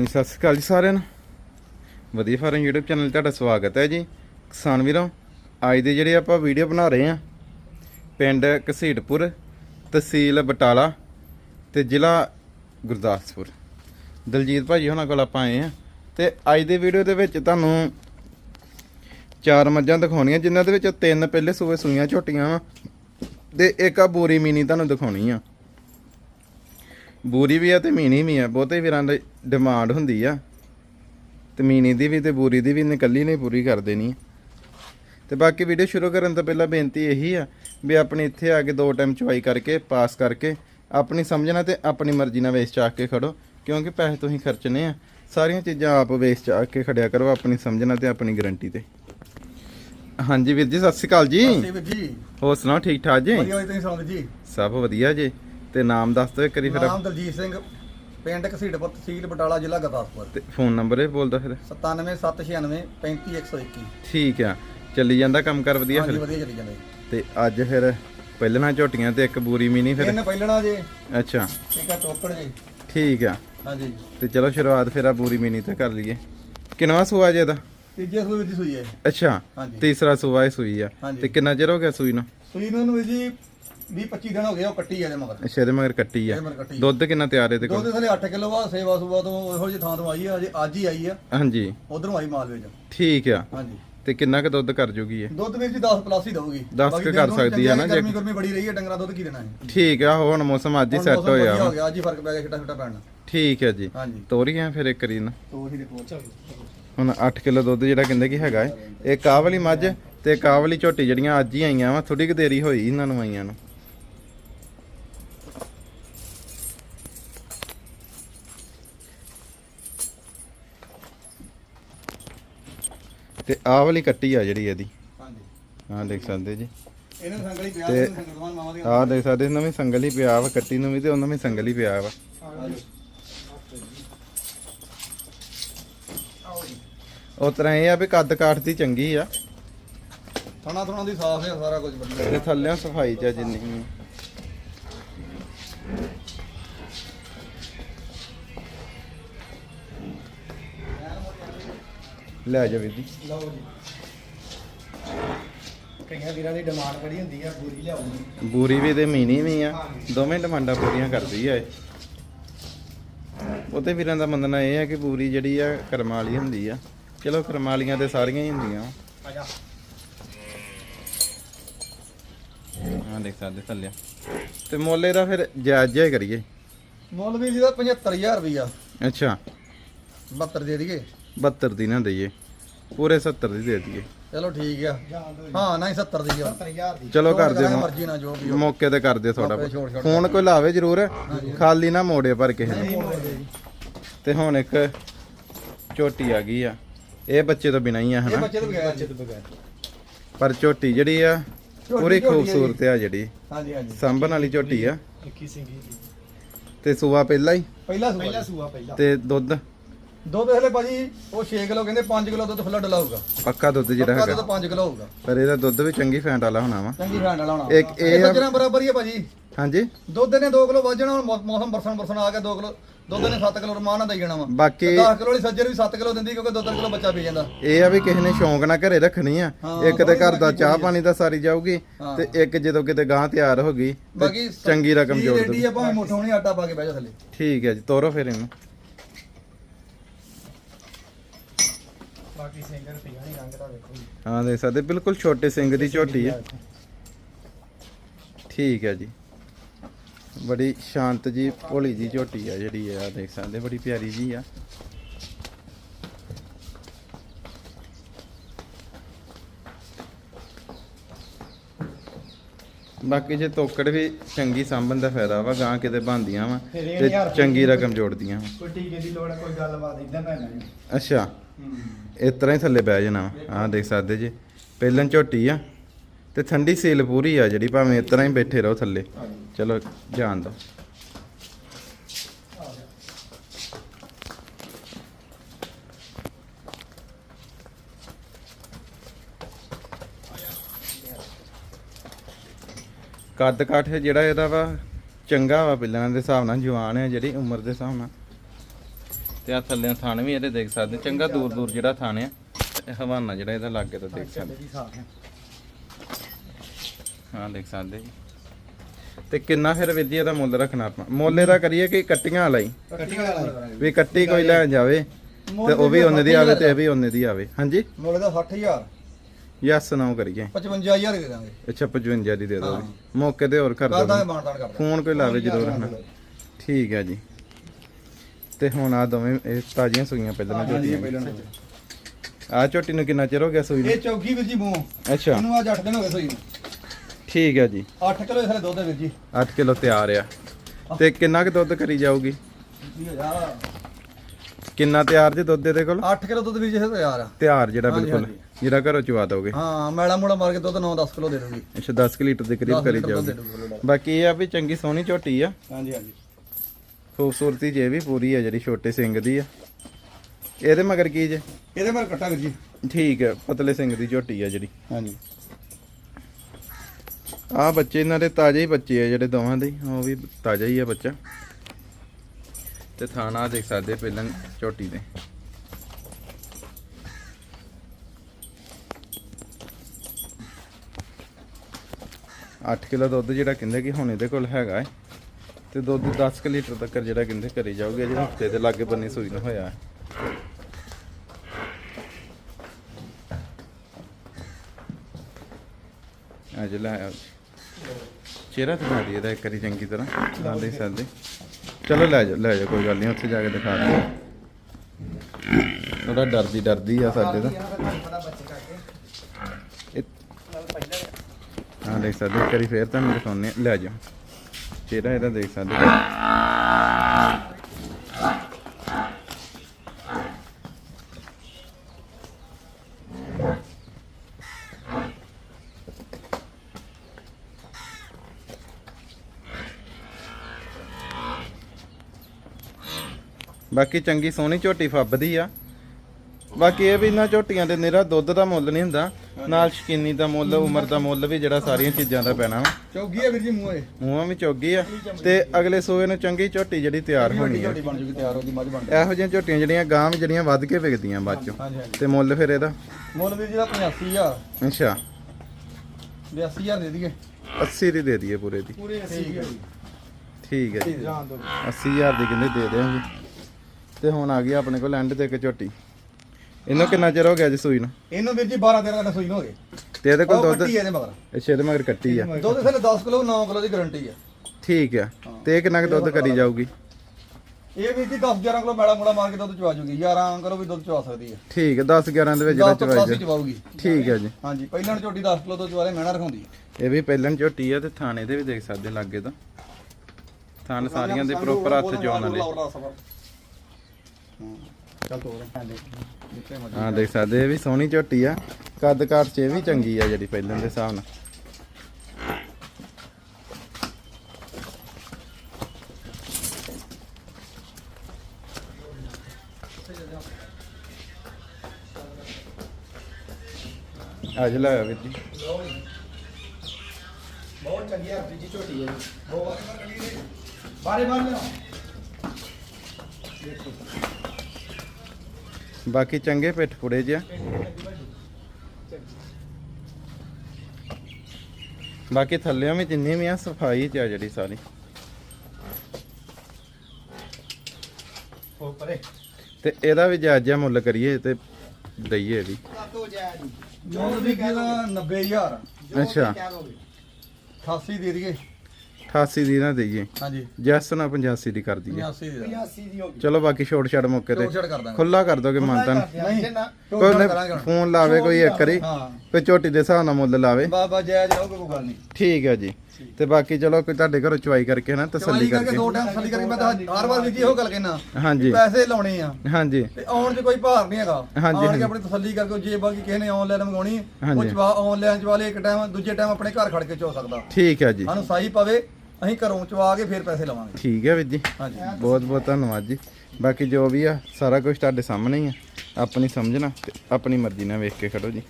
ਹਾਂਜੀ, ਸਤਿ ਸ਼੍ਰੀ ਅਕਾਲ ਜੀ ਸਾਰਿਆਂ ਨੂੰ। ਵਧੀਆ ਫਾਰਮ YouTube ਚੈਨਲ 'ਤੇ ਤੁਹਾਡਾ ਸਵਾਗਤ ਹੈ ਜੀ। ਕਿਸਾਨ ਵੀਰੋ, ਅੱਜ ਦੇ ਜਿਹੜੇ ਆਪਾਂ ਵੀਡੀਓ ਬਣਾ ਰਹੇ ਆ ਪਿੰਡ ਘਸੀਟਪੁਰ, ਤਹਿਸੀਲ ਬਟਾਲਾ ਤੇ ਜ਼ਿਲ੍ਹਾ ਗੁਰਦਾਸਪੁਰ। ਦਲਜੀਤ ਭਾਜੀ ਉਹਨਾਂ ਕੋਲ ਆਪਾਂ ਆਏ ਆ ਤੇ ਅੱਜ ਦੇ ਵੀਡੀਓ ਦੇ ਵਿੱਚ ਤੁਹਾਨੂੰ ਚਾਰ ਮੱਝਾਂ ਦਿਖਾਉਣੀਆਂ, ਜਿਨ੍ਹਾਂ ਦੇ ਵਿੱਚ ਤਿੰਨ ਪਹਿਲੇ ਸੂਏ ਸੂਈਆਂ ਝੋਟੀਆਂ ਵਾ ਤੇ ਇੱਕ ਆ ਬੋਰੀ ਮੀਨੀ ਤੁਹਾਨੂੰ ਦਿਖਾਉਣੀ ਆ। ਬੂਰੀ ਵੀ ਆ ਤੇ ਮੀਨੀ ਵੀ ਆ ਬਹੁਤੇ ਵੀਰਾਂ ਦੀ ਡਿਮਾਂਡ ਹੁੰਦੀ ਆ। ਤੇ ਮੀਨੀ ਦੀ ਵੀ ਤੇ ਬੂਰੀ ਦੀ ਵੀ ਨਿਕੱਲੀ ਨੇ ਪੂਰੀ ਕਰ ਦੇਣੀ। ਤੇ ਬਾਕੀ ਵੀਡੀਓ ਸ਼ੁਰੂ ਕਰਨ ਤੋਂ ਪਹਿਲਾਂ ਬੇਨਤੀ ਇਹੀ ਆ ਵੀ ਆਪਣੀ ਇੱਥੇ ਆ ਕੇ ਦੋ ਟਾਈਮ ਚਵਾਈ ਕਰਕੇ ਪਾਸ ਕਰਕੇ ਆਪਣੀ ਸਮਝਣਾ ਤੇ ਆਪਣੀ ਮਰਜ਼ੀ ਨਾਲ ਵੇਚ ਚਾਕ ਕੇ ਖੜੋ ਕਿਉਂਕਿ ਪੈਸੇ ਤੁਸੀਂ ਖਰਚਣੇ ਆ। ਸਾਰੀਆਂ ਚੀਜ਼ਾਂ ਆਪ ਵੇਚ ਚਾਕ ਕੇ ਖੜਿਆ ਕਰੋ ਆਪਣੀ ਸਮਝਣਾ ਤੇ ਆਪਣੀ ਗਾਰੰਟੀ ਤੇ। ਹਾਂਜੀ ਵੀਰ ਜੀ ਸਤਿ ਸ਼੍ਰੀ ਅਕਾਲ ਜੀ। ਸਤਿ ਸ਼੍ਰੀ ਜੀ। ਹੋਰ ਸੁਣਾਓ ਠੀਕ ਠਾਕ ਜੀ? ਵਧੀਆ ਹੋਈ ਤੁਸੀਂ ਸੁਣਾਓ ਜੀ? ਸਭ ਵਧੀਆ ਜੀ। ਤੇ ਨਾਮ ਦੱਸ ਦਿਓ ਇੱਕ ਵਾਰੀ ਫਿਰ ਨਾਮ ਦਲਜੀਤ ਸਿੰਘ ਪਿੰਡ ਘਸੀਟਪੁਰ ਤਹਿਸੀਲ ਬਟਾਲਾ ਜ਼ਿਲ੍ਹਾ ਗੁਰਦਾਸਪੁਰ। ਤੇ ਫੋਨ ਨੰਬਰ ਇਹ ਬੋਲਦਾ ਫਿਰ। 97796 35121 ਠੀਕ ਆ ਚੱਲੀ ਜਾਂਦਾ ਕੰਮ ਕਰ ਵਧੀਆ ਹਾਂਜੀ ਫਿਰ? ਵਧੀਆ ਚੱਲੀ ਜਾਂਦੇ ਤੇ ਅੱਜ ਫਿਰ ਪਹਿਲਣਾ ਝੋਟੀਆਂ ਤੇ ਇੱਕ ਬੂਰੀ ਮੀਨੀ ਫਿਰ? ਇਹਨੇ ਪਹਿਲਣਾ ਜੀ। ਅੱਛਾ। ਇੱਕ ਆ ਟੋਕੜ ਜੀ। ਠੀਕ ਆ। ਹਾਂਜੀ। ਤੇ ਚਲੋ ਸ਼ੁਰੂਆਤ ਫਿਰ ਆ ਬੂਰੀ ਮੀਨੀ ਤੇ ਕਰ ਲਈਏ। ਕਿੰਨਵਾ ਸੂਆ ਜੇ ਦਾ ਤੀਜੇ ਸੂਈ ਦੀ ਸੂਈ ਹੈ। ਅੱਛਾ ਹਾਂਜੀ। ਤੀਸਰਾ ਸੂਆ ਇਹ ਸੂਈ ਆ। ਹਾਂਜੀ। ਤੇ ਕਿੰਨਾ ਚਿਰ ਹੋ ਗਿਆ ਸੂਈ ਨੂੰ? ਸੂਈ ਨੂੰ ਨੂੰ ਜੀ 20 25 ਦਿਨ ਹੋ ਗਏ ਉਹ ਕੱਟੀ ਇਹਦੇ ਮਗਰ। ਅੱਛਾ ਇਹਦੇ ਮਗਰ ਕੱਟੀ ਆ। ਇਹਦੇ ਮਗਰ ਕੱਟੀ ਦੁੱਧ ਕਿੰਨਾ ਤਿਆਰ ਇਹਦੇ ਦੁੱਧ ਕੋਲ? ਥਲੇ 8 ਕਿਲੋ ਆ ਸੇਵਾ ਸੂਬਾ ਤੋਂ ਇਹੋ ਜਿਹੀ ਥਾਂ ਤੋਂ ਆਈ ਆ ਅਜੇ ਅੱਜ ਹੀ ਆਈ ਆ। ਹਾਂਜੀ। ਉਧਰੋਂ ਆਈ ਮਾਲਵੇ ਚ ਠੀਕ ਆ। ਹਾਂਜੀ। ਤੇ ਕਿੰਨਾ ਕੁ ਦੁੱਧ ਕਰ ਜੂਗੀ ਇਹ? ਦੁੱਧ ਵੀਰ ਜੀ 10 ਪਲੱਸ ਹੀ ਦਊਗੀ। ਦਸ ਬਾਕੀ ਕੁ ਦਿਨ ਕਰ ਨੂੰ ਸਕਦੀ ਆ ਨਾ ਜੇ- ਗਰਮੀ ਗਰਮੀ ਬੜੀ ਰਹੀ ਹੈ ਡੰਗਰਾ ਦੁੱਧ ਕੀ ਦੇਣਾ ਹੈ ਠੀਕ ਆ ਹੁਣ ਮੌਸਮ ਅੱਜ ਹੀ ਹੁਣ ਸੈੱਟ ਮੌਸਮ ਹੋਇਆ ਵਧੀਆ ਵਾ। ਹੋ ਗਿਆ ਅੱਜ ਹੀ ਫ਼ਰਕ ਪੈ ਗਿਆ ਛਿੱਟਾ ਛਿੱਟਾ ਪੈਣਾ ਠੀਕ ਹੈ ਜੀ। ਹਾਂਜੀ। ਤੋਰੀਆਂ ਫਿਰ ਇੱਕ ਵਾਰੀ ਨਾ। ਤੋ ਹੀ ਦੇਖੋ ਹੁਣ 8 ਕਿਲੋ ਦੁੱਧ ਜਿਹੜਾ ਕਹਿੰਦੇ ਕਿ ਹੈਗਾ ਏ। ਇਹ ਕਾਹ ਵਾਲੀ ਮੱਝ ਤੇ ਕਾਹ ਵਾਲੀ ਝੋਟੀ ਜਿਹੜੀਆਂ ਅੱਜ ਹੀ ਆਈਆਂ ਵਾ ਥੋੜੀ ਕੁ ਦੇਰੀ ਹੋਈ ਇਹਨਾਂ ਨੂੰ ਆਈਆਂ ਨੂੰ। ਤੇ ਆਹ ਵਾਲੀ ਕੱਟੀ ਆ ਜਿਹੜੀ ਇਹਦੀ। ਹਾਂਜੀ। ਆਹ ਦੇਖ ਸਕਦੇ ਜੀ। ਇਹਨਾਂ ਸੰਗਲੀ ਪਿਆ ਤੇ- ਦੀ ਆਹ ਦੇਖ ਸਕਦੇ ਇਹਨਾਂ ਵੀ ਸੰਗਲ ਹੀ ਪਿਆ ਵਾ ਕੱਟੀ ਨੂੰ ਵੀ ਤੇ ਉਹਨਾਂ ਵੀ ਸੰਗਲ ਹੀ ਪਿਆ ਵਾ। ਉਸ ਤਰ੍ਹਾਂ ਇਹ ਆ ਵੀ ਕੱਦ ਕਾਠ ਦੀ ਚੰਗੀ ਆ। ਥਣਾ ਥਣਾ ਦੀ ਸਾਫ਼ ਹੈ ਸਾਰਾ ਕੁਝ ਵਧੀਆ। ਤੇ ਥੱਲੇ ਸਫ਼ਾਈ ਚ ਆ ਜਿੰਨੀ ਲੈ ਜਾ ਵੀਰ ਜੀ ਲਓ ਜੀ। ਕਈਆਂ ਵੀਰਾਂ ਦੀ ਡਿਮਾਂਡ ਬੜੀ ਹੁੰਦੀ ਆ ਪੂਰੀ ਲਿਆਉਂਗੀ ਬੂਰੀ ਵੀ ਤੇ ਮੀਨੀ ਵੀ ਆ। ਦੋਵੇਂ ਡਿਮਾਂਡਾਂ ਪੂਰੀਆਂ ਕਰਦੀ ਆ ਇਹ। ਉਹਤੇ ਵੀਰਾਂ ਦਾ ਮੰਨਣਾ ਇਹ ਆ ਕਿ ਬੂਰੀ ਜਿਹੜੀ ਆ ਕਰਮਾਂ ਵਾਲੀ ਹੁੰਦੀ ਆ। ਚਲੋ ਕਰਮਾਂ ਵਾਲੀਆਂ ਤੇ ਸਾਰੀਆਂ ਹੀ ਹੁੰਦੀਆਂ। ਆ ਜਾ। ਹਾਂ ਦੇਖ ਸਕਦੇ ਥੱਲੇ। ਤੇ ਮੋਲੇ ਦਾ ਫਿਰ ਜਾਇਜ਼ ਹੀ ਕਰੀਏ। ਮੁੱਲ ਵੀ ਜਿਹਦਾ 75000 ਰੁਪਈਆ। ਅੱਛਾ। 72 ਦੇ ਦਈਏ। 72 ਦੀ ਨਾ ਦਈਏ। ਪੂਰੇ 70 ਦੀ ਦੇ ਦਈਏ। ਚਲੋ ਠੀਕ ਆ। ਹਾਂ ਨਹੀਂ 70 ਦੀ ਆ। 70000 ਦੀ ਚਲੋ ਕਰ ਦਿਓ ਮਰਜ਼ੀ ਨਾਲ ਜੋ ਵੀ ਮੌਕੇ ਤੇ ਕਰ ਦਿਓ ਛੋੜ ਫੋਨ ਕੋਈ ਲਾਵੇ ਜ਼ਰੂਰ। ਖਾਲੀ ਨਾ ਮੋੜੇ ਪਰ ਕਿਸੇ ਨੇ ਤੇ ਹੁਣ ਇੱਕ ਝੋਟੀ ਆ ਗਈ ਆ। ਇਹ ਬੱਚੇ ਤੋਂ ਬਿਨਾਂ ਹੀ ਆ ਇਹ ਹਨਾ ਬੱਚੇ ਤੋਂ ਬਗੈਰ ਬੱਚੇ ਤੋਂ ਬਗੈਰ ਪਰ ਝੋਟੀ ਜਿਹੜੀ ਆ ਪੂਰੀ। ਖੂਬਸੂਰਤ ਆ ਜਿਹੜੀ। ਹਾਂਜੀ ਹਾਂਜੀ। ਸਾਂਭਣ ਵਾਲੀ ਝੋਟੀ ਆ। ਇੱਕੀ ਸਿੰਘੀ ਜੀ। ਤੇ ਸੂਆ ਪਹਿਲਾ ਹੀ? ਪਹਿਲਾ ਸੂਆ। ਪਹਿਲਾ ਸੂਆ ਪਹਿਲਾ। ਤੇ ਦੁੱਧ? ਦੁੱਧ ਹਲੇ ਭਾਜੀ ਉਹ 6 ਕਿਲੋ ਕਹਿੰਦੇ 5 ਕਿਲੋ ਦੁੱਧ ਫੁੱਲਾ ਡਲਾ ਹੋਊਗਾ। ਪੱਕਾ ਦੁੱਧ ਜਿਹੜਾ ਪੱਕਾ ਹੈਗਾ। ਦੁੱਧ 5 ਕਿਲੋ ਹੋਊਗਾ। ਪਰ ਇਹਦਾ ਦੁੱਧ ਵੀ ਚੰਗੀ ਫੈਂਟ ਵਾਲਾ ਹੋਣਾ ਵਾ। ਚੰਗੀ ਫੈਂਡ ਵਾਲਾ ਹੋਣਾ। ਇੱਕ ਇਹ ਆ- ਬਰਾਬਰ ਹੀ ਆ ਭਾਜੀ। ਹਾਂਜੀ। ਦੁੱਧ ਨੇ 2 ਕਿਲੋ ਵੱਜਣਾ ਹੁਣ ਮੌ- ਮੌਸਮ ਬਰਸਣ ਬਰਸਣ ਆ ਗਿਆ 2 ਕਿਲੋ ਦੁੱਧ ਨੇ 7 ਕਿਲੋ ਰਮਾਨ ਨਾਲ ਦੇਈ ਜਾਣਾ ਵਾ। ਬਾਕੀ 10 ਕਿਲੋ ਵਾਲੀ ਸੱਜਰ ਵੀ 7 ਕਿਲੋ ਦਿੰਦੀ ਕਿਉਂਕਿ 2-3 ਕਿਲੋ ਬੱਚਾ ਪੀ ਜਾਂਦਾ। ਇਹ ਆ ਵੀ ਕਿਸੇ ਨੇ ਸ਼ੌਂਕ ਨਾਲ ਘਰੇ ਰੱਖਣੀ ਆ। ਹਾਂ, ਇੱਕ ਤੇ ਘਰ ਦਾ ਚਾਹ ਪਾਣੀ ਦਾ ਸਾਰੀ ਜਾਊਗੀ ਹਾਂ। ਤੇ ਇੱਕ ਜਦੋਂ ਕਿਤੇ ਗਾਂ ਤਿਆਰ ਹੋ ਗਈ ਤੇ ਬਾਕੀ ਚੰਗੀ ਰਕਮ ਜੋੜ ਰੇਡੀ ਦੋ ਆ ਭਾਵੇਂ ਮੁੱਠ ਹੋਣੀ ਆਟਾ ਪਾ ਕੇ ਬਹਿ ਜਾ ਥੱਲੇ। ਠੀਕ ਹੈ ਜੀ ਤੋਰੋ ਫਿਰ ਇਹਨੂੰ। ਬਾਕੀ ਸਿੰਗਰ ਪਿਆ ਨਹੀਂ ਰੰਗ ਦਾ ਵੇਖੋ ਹਾਂ ਦੇਖ ਸਕਦੇ ਬਿਲਕੁਲ ਛੋਟੇ ਸਿੰਘ ਦੀ ਝੋਟੀ ਆ ਠੀਕ ਹੈ ਜੀ। ਬੜੀ ਸ਼ਾਂਤ ਜੀ ਭੋਲੀ ਜੀ ਝੋਟੀ ਆ ਜਿਹੜੀ ਆ ਦੇਖ ਸਕਦੇ ਬੜੀ ਪਿਆਰੀ ਜੀ ਆ। ਬਾਕੀ ਜੇ ਤੋਕੜ ਵੀ ਚੰਗੀ ਸਾਂਭਣ ਦਾ ਫਾਇਦਾ ਵਾ ਗਾਂ ਕਿਤੇ ਬੰਦੀਆਂ ਵਾ ਤੇ ਚੰਗੀ ਰਕਮ ਜੋੜਦੀਆਂ ਵਾ। ਕੋਈ ਟੀਕੇ ਦੀ ਲੋੜ ਹੈ ਕੋਈ ਗੱਲਬਾਤ ਇਦਾਂ ਜੀ। ਅੱਛਾ। ਇਸ ਤਰ੍ਹਾਂ ਹੀ ਥੱਲੇ ਬਹਿ ਜਾਣਾ ਆਹ ਦੇਖ ਸਕਦੇ ਜੀ। ਪਹਿਲਾਂ ਝੋਟੀ ਆ ਤੇ ਠੰਡੀ ਸੀਲ ਪੂਰੀ ਆ ਜਿਹੜੀ, ਭਾਵੇਂ ਇਸ ਤਰ੍ਹਾਂ ਹੀ ਬੈਠੇ ਰਹੋ ਥੱਲੇ। ਚਲੋ, ਜਾਣ ਦੋ ਕੱਦ ਕਾਠ ਜਿਹੜਾ ਇਹਦਾ ਵਾ, ਚੰਗਾ ਵਾ, ਪਹਿਲਾਂ ਦੇ ਹਿਸਾਬ ਨਾਲ, ਜਵਾਨ ਹੈ ਜਿਹੜੀ, ਉਮਰ ਦੇ ਹਿਸਾਬ ਨਾਲ। ਤੇ ਆ ਥੱਲੇ ਥਾਣ ਵੀ ਇਹਦੇ ਦੇਖ ਸਕਦੇ ਚੰਗਾ ਦੂਰ ਦੂਰ ਜਿਹੜਾ ਥਾਣ ਆ ਹਵਾਨਾ ਜਿਹੜਾ ਇਹਦਾ ਲੱਗੇ ਤਾਂ ਦੇਖ ਸਕਦੇ ਦੀ ਹੈ ਦੇਖ ਸਕਦੇ ਜੀ। ਤੇ ਕਿੰਨਾ ਫਿਰ ਵਿਧੀ ਇਹਦਾ ਮੁੱਲ ਰੱਖਣਾ ਆਪਾਂ? ਮੁੱਲ ਇਹਦਾ ਕਰੀਏ ਕਿ ਕੱਟੀਆਂ ਵਾਲਾ ਵੀ ਕੱਟੀ ਕੋਈ ਲੈਣ ਜਾਵੇ ਤੇ ਉਹ ਵੀ ਉਹਨੇ ਦੀ ਆਵੇ ਤੇ ਇਹ ਵੀ ਉਹਨੇ ਦੀ ਆਵੇ। ਹਾਂਜੀ? ਮੁੱਲ ਦਾ 60000 ਯੈਸ ਨਾਓ ਕਰੀਏ। 55000 ਦੇ ਦਾਂਗੇ। ਅੱਛਾ 55 ਦੀ ਦੇ ਦੋ ਮੌਕੇ ਤੇ ਹੋਰ ਕਰ ਦੋ ਦਾਂਗੇ ਮਾਨਤਾਨ ਕਰ ਦਾਂਗੇ ਫੋਨ ਕੋਈ ਲਾਵੇ ਜ਼ਰੂਰ ਹਨਾ। ਠੀਕ ਹੈ ਜੀ। ਤੇ ਹੁਣ ਆ ਦੋਵੇਂ ਇਹ ਤਾਜ਼ੀਆਂ ਸੂਈਆਂ ਪਹਿਲਾਂ ਝੋਟੀਆਂ। ਆ ਝੋਟੀ ਨੂੰ ਕਿੰਨਾ ਚਿਰ ਹੋ ਗਿਆ ਸੂਈ ਨੂੰ? ਇਹ ਚੌਕੀ ਵੀਰ ਜੀ ਮੂੰਹ। ਅੱਛਾ। ਇਹਨੂੰ ਅੱਜ 8 ਦਿਨ ਹੋ ਗਏ ਸੋਈ ਨੂੰ। ਠੀਕ ਹੈ ਜੀ। 8 ਕਿਲੋ ਇਸਲੇ ਦੁੱਧ ਹੈ ਵੀਰ ਜੀ। 8 ਕਿਲੋ ਤਿਆਰ ਆ। ਤੇ ਕਿੰਨਾ ਕੁ ਦੁੱਧ ਕਰੀ ਜਾਊਗੀ? ਕਿੰਨਾ ਤਿਆਰ ਜੀ ਦੁੱਧ ਇਹਦੇ ਕੋਲ? 8 ਕਿਲੋ ਦੁੱਧ ਵੀਰ ਜੀ ਇਹ ਤਾਂ ਯਾਰ ਆ। ਤਿਆਰ ਜਿਹੜਾ ਬਿਲਕੁਲ। ਜਿਹੜਾ ਘਰੋਂ ਚਵਾ ਦੋਗੇ। ਹਾਂ ਮੈਲਾ ਮੂਲਾ ਮਾਰ ਕੇ ਦੁੱਧ 9-10 ਕਿਲੋ ਦੇ ਦੂੰਗੀ ਅੱਛਾ 10 ਕੁ ਲੀਟਰ ਦੇ ਕਰੀਬ 10 ਕਰੀ ਦੇ ਜਾਊਗੀ। ਬਾਕੀ ਇਹ ਆ ਵੀ ਚੰਗੀ ਸੋਹਣੀ ਝੋਟੀ ਆ। ਹਾਂਜੀ ਹਾਂਜੀ। ਖੂਬਸੂਰਤੀ ਜੇ ਵੀ ਪੂਰੀ ਆ ਜਿਹੜੀ ਛੋਟੇ ਸਿੰਘ ਦੀ ਆ। ਇਹਦੇ ਮਗਰ ਕੀ ਜੇ? ਇਹਦੇ ਮਰ ਕੱਟਾ ਵੀਰ ਜੀ। ਠੀਕ ਹੈ ਪਤਲੇ ਸਿੰਘ ਦੀ ਝੋਟੀ ਆ ਜਿਹੜੀ। ਹਾਂਜੀ। ਆ ਬੱਚੇ ਇਹਨਾਂ ਦੇ ਤਾਜ਼ੇ ਹੀ ਬੱਚੇ ਆ ਜਿਹੜੇ ਦੋਵਾਂ ਦੇ ਉਹ ਵੀ ਤਾਜ਼ਾ ਹੀ ਆ ਬੱਚਾ। ਤੇ ਥਾਣਾ ਦੇਖ ਸਕਦੇ ਪਹਿਲਾਂ ਝੋਟੀ ਦੇ ਅੱਠ ਕਿਲੋ ਦੁੱਧ ਜਿਹੜਾ ਕਹਿੰਦੇ ਕਿ ਹੁਣ ਇਹਦੇ ਕੋਲ ਹੈਗਾ ਹੈ ਤੇ ਦੁੱਧ 10 ਕੁ ਲੀਟਰ ਤੱਕ ਜਿਹੜਾ ਕਹਿੰਦੇ ਕਰੀ ਜਾਊਗੇ ਜਿਹੜਾ ਹਫ਼ਤੇ ਦੇ ਲਾਗੇ ਬੰਨੇ ਸੂਈ ਨੂੰ ਹੋਇਆ। ਹੈ ਅੱਜ ਲੈ ਚਿਹਰਾ ਦਿਖਾ ਦਈਏ ਇਹਦਾ ਇੱਕ ਵਾਰੀ ਚੰਗੀ ਤਰ੍ਹਾਂ ਲਾ ਦੇ ਸਕਦੇ ਚਲੋ ਲੈ ਜਾ ਲੈ ਜਾ ਕੋਈ ਗੱਲ ਨਹੀਂ ਉੱਥੇ ਜਾ ਕੇ ਦਿਖਾ ਦੇ ਥੋੜਾ ਡਰਦੀ ਡਰਦੀ ਆ ਸਾਡੇ ਦਾ ਇਹ- ਹਾਂ ਦੇਖ ਸਕਦੇ ਹੋ, ਇੱਕ ਵਾਰੀ ਫੇਰ ਤੁਹਾਨੂੰ ਦਿਖਾਉਂਦੇ ਹਾਂ। ਲੈ ਜਾ ਚਿਹਰਾ ਇਹਦਾ ਦੇਖ ਸਕਦੇ ਹੋ। ਬਾਕੀ ਚੰਗੀ ਸੋਹਣੀ ਝੋਟੀ ਫੱਬਦੀ ਆ ਬਾਕੀ ਇਹ ਵੀ ਇਹਨਾਂ ਝੋਟੀਆਂ ਦੇ ਨਿਹਰਾ ਦੁੱਧ ਦਾ ਮੁੱਲ ਨਹੀਂ ਹੁੰਦਾ ਨਾਲ ਸ਼ਕੀਨੀ ਦਾ ਮੁੱਲ ਉਮਰ ਦਾ ਮੁੱਲ ਵੀ ਜਿਹੜਾ ਸਾਰੀਆਂ ਚੀਜ਼ਾਂ ਦਾ ਪੈਣਾ ਵਾ। ਚੌਗੀ ਹੈ ਵੀਰ ਜੀ ਮੂੰਹ ਇਹ। ਮੂੰਹਾਂ ਵੀ ਚੋਗੀ ਆ। ਤੇ ਅਗਲੇ ਸੂਏ ਨੂੰ ਚੰਗੀ ਝੋਟੀ ਜਿਹੜੀ ਤਿਆਰ ਹੋਣੀ ਆ। ਝੋਟੀ ਬਣ ਜੂਗੀ ਤਿਆਰ ਉਹਦੀ ਮੱਝ ਬਣ ਜੂਗੀ ਇਹੋ ਜਿਹੀਆਂ ਝੋਟੀਆਂ ਜਿਹੜੀਆਂ ਗਾਂ ਵੀ ਜਿਹੜੀਆਂ ਵੱਧ ਕੇ ਵਿਕਦੀਆਂ ਬਾਅਦ ਚੋਂ। ਹਾਂਜੀ ਹਾਂਜੀ। ਤੇ ਮੁੱਲ ਫਿਰ ਇਹਦਾ? ਮੁੱਲ ਵੀਰ ਜੀ ਦਾ 85000 ਅੱਛਾ। 82000 ਦੇ ਦਈਏ। 80 ਦੀ ਦੇ ਦਈਏ ਪੂਰੇ ਦੀ। ਪੂਰੇ 80000 ਠੀਕ ਹੈ ਜੀ। ਜਾਨ ਦੋ 80000 ਦੀ ਕਹਿੰਦੇ ਦੇ ਦੇਵਾਂਗੇ ਤੇ ਹੁਣ ਆ ਗਈ ਆਪਣੇ ਕੋਲ ਐਂਡ ਤੇ ਇੱਕ ਝੋਟੀ। ਇਹਨੂੰ ਕਿੰਨਾ ਚਿਰ ਹੋ ਗਿਆ ਜੀ ਸੂਈ ਨੂੰ? ਇਹਨੂੰ ਵੀਰ ਜੀ 12 13 ਦਾ ਸੂਈ ਨੂੰ ਹੋ ਗਏ। ਤੇ ਇਹਦੇ ਕੋਲ ਉਹ ਦੁੱਧ ਕੱਟੀ ਇਹਦੇ ਮਗਰ। ਅੱਛਾ ਇਹਦੇ ਮਗਰ ਕੱਟੀ ਆ। ਦੁੱਧ ਇਸਲੇ 10 ਕਿਲੋ 9 ਕਿਲੋ ਦੀ ਗਾਰੰਟੀ ਆ। ਠੀਕ ਆ। ਤੇ ਇਹ ਕਿੰਨਾ ਕੁ ਦੁੱਧ ਕਰੀ ਜਾਊਗੀ? ਇਹ ਵੀਰ ਜੀ 10 11 ਕਿਲੋ ਮੈਲਾ ਮੂਲਾ ਮਾਰ ਕੇ ਦੁੱਧ ਚਵਾ ਜੂਗੀ। 11 ਕਿਲੋ ਵੀ ਦੁੱਧ ਚਵਾ ਸਕਦੀ ਹੈ ਠੀਕ ਹੈ 10 11 ਦੇ ਵਿੱਚ ਜਿਹੜਾ 10 ਤੋਂ ਚਵਾਈ plus ਹੀ ਜਾ ਚਵਾਉਗੀ ਠੀਕ ਹੈ ਜੀ। ਹਾਂਜੀ ਪਹਿਲਾਂ ਝੋਟੀ 10 ਕਿਲੋ ਤੋਂ ਚਵਾਲੇ ਮਹਿਣਾ ਰਖਾਉਂਦੀ ਇਹ ਵੀ ਪਹਿਲਾਂ ਝੋਟੀ ਆ ਤੇ ਥਾਣੇ ਦੇ ਵੀ ਦੇਖ ਸਕਦੇ ਲਾਗੇ ਤੋਂ। ਥਾਣ ਸਾਰੀਆਂ ਦੇ ਪ੍ਰੋਪਰ ਹੱਥ ਜੋਨ ਵਾਲੇ। ਚੱਲ ਤੋਰ ਹਾਂ ਦੇਖ ਸਕਦੇ ਇਹ ਵੀ ਸੋਹਣੀ ਝੋਟੀ ਆ। ਕੱਦ ਕਾਠ ਚ ਇਹ ਵੀ ਚੰਗੀ ਆ ਜਿਹੜੀ ਪਹਿਲਾਂ ਦੇ ਹਿਸਾਬ ਨਾਲ। ਅੱਜ ਲਾਇਆ ਵੀਰ ਜੀ। ਬਹੁਤ ਚੰਗੀ ਹੈ ਜੀ ਝੋਟੀ ਹੈ ਬਹੁਤ ਬਾਰੇ ਬਾਰੇ ਲਿਆਓ। ਬਾਕੀ ਚੰਗੇ ਪਿੱਠ ਪੁੜੇ ਜਿਆ ਬਾਕੀ ਥੱਲਿਆਂ ਵੀ ਜਿੰਨੀ ਵੀ ਆ ਸਫ਼ਾਈ ਚ ਆ ਜਿਹੜੀ ਸਾਰੀ। ਹੋ ਪਰੇ। ਤੇ ਇਹਦਾ ਵੀ ਜਾਇਜ਼ਾ ਮੁੱਲ ਕਰੀਏ ਤੇ ਦਈਏ ਵੀ ਜੋ ਵੀ ਕਿਹਦਾ 90000 ਅੱਛਾ। 88 ਦੇ ਦਈਏ। 88 ਦੀ ਨਾ ਦਈਏ। ਹਾਂਜੀ। ਜੈਸ ਨਾ 85 ਦੀ ਕਰ ਦਈਏ 85 ਦੇ 85 ਦੀ ਹੋ ਗਈ। ਚਲੋ ਬਾਕੀ ਛੋਟ ਛੜ ਮੌਕੇ ਤੇ। ਕਰ ਦਾਂਗੇ। ਖੁੱਲਾ ਕਰ ਦੋਗੇ ਮਾਨਤਨ। ਕੋਈ। ਫੋਨ ਲਾਵੇ ਕੋਈ ਇੱਕ ਵਾਰੀ। ਕੋਈ ਝੋਟੀ ਦੇ ਹਿਸਾਬ ਨਾਲ ਮੁੱਲ ਲਾਵੇ। ਬਾਬਾ ਜਾਇਜ਼ ਰਹੂਗਾ ਕੋਈ ਗੱਲ ਨਹੀਂ। ਠੀਕ ਹੈ ਜੀ। ਤੇ ਬਾਕੀ ਚਲੋ ਕੋਈ ਤੁਹਾਡੇ ਘਰੋਂ ਚੁਆਈ ਕਰਕੇ ਨਾ ਤਸੱਲੀ ਕਰਕੇ ਦੋ ਟਾਈਮ ਤਸੱਲੀ ਕਰਕੇ ਮੈਂ ਤਾਂ ਹਰ ਵਾਰ ਵੀ ਇਹੋ ਗੱਲ ਕਹਿਣਾ ਹਾਂਜੀ। ਪੈਸੇ ਲਾਉਣੇ ਆ। ਹਾਂਜੀ। ਤੇ ਆਉਣ 'ਚ ਕੋਈ ਭਾਰ ਨਹੀਂ ਹੈਗਾ। ਹਾਂਜੀ, ਆਣ। ਕੇ ਆਪਣੀ ਤਸੱਲੀ ਕਰਕੇ ਜੇ ਬਾਕੀ ਕਿਸੇ ਨੇ ਆਨਲਾਈਨ ਮੰਗਾਉਣੀ ਉਹ। ਚਵਾ ਆਨਲਾਈਨ ਚਵਾ ਲੇ ਇੱਕ ਟਾਈਮ ਦੂਜੇ ਟਾਈਮ ਆਪਣੇ ਘਰ ਖੜ ਕੇ ਚੋ ਸਕਦਾ। ਠੀਕ ਹੈ ਜੀ। ਸਾਨੂੰ ਸਾਈ ਪਵੇ। ਅਸੀਂ ਘਰੋਂ ਚਵਾ ਕੇ ਫਿਰ ਪੈਸੇ ਲਵਾਂਗੇ। ਠੀਕ ਹੈ ਵੀਰ ਜੀ। ਹਾਂਜੀ। ਬਹੁਤ ਬਹੁਤ ਧੰਨਵਾਦ ਜੀ। ਬਾਕੀ ਜੋ ਵੀ ਆ ਸਾਰਾ ਕੁਝ ਤੁਹਾਡੇ ਸਾਹਮਣੇ ਹੀ ਆ। ਆਪਣੀ ਸਮਝਣਾ ਤੇ ਆਪਣੀ ਮਰਜ਼ੀ ਨਾਲ ਵੇਖ ਕੇ ਖੜੋ ਜੀ।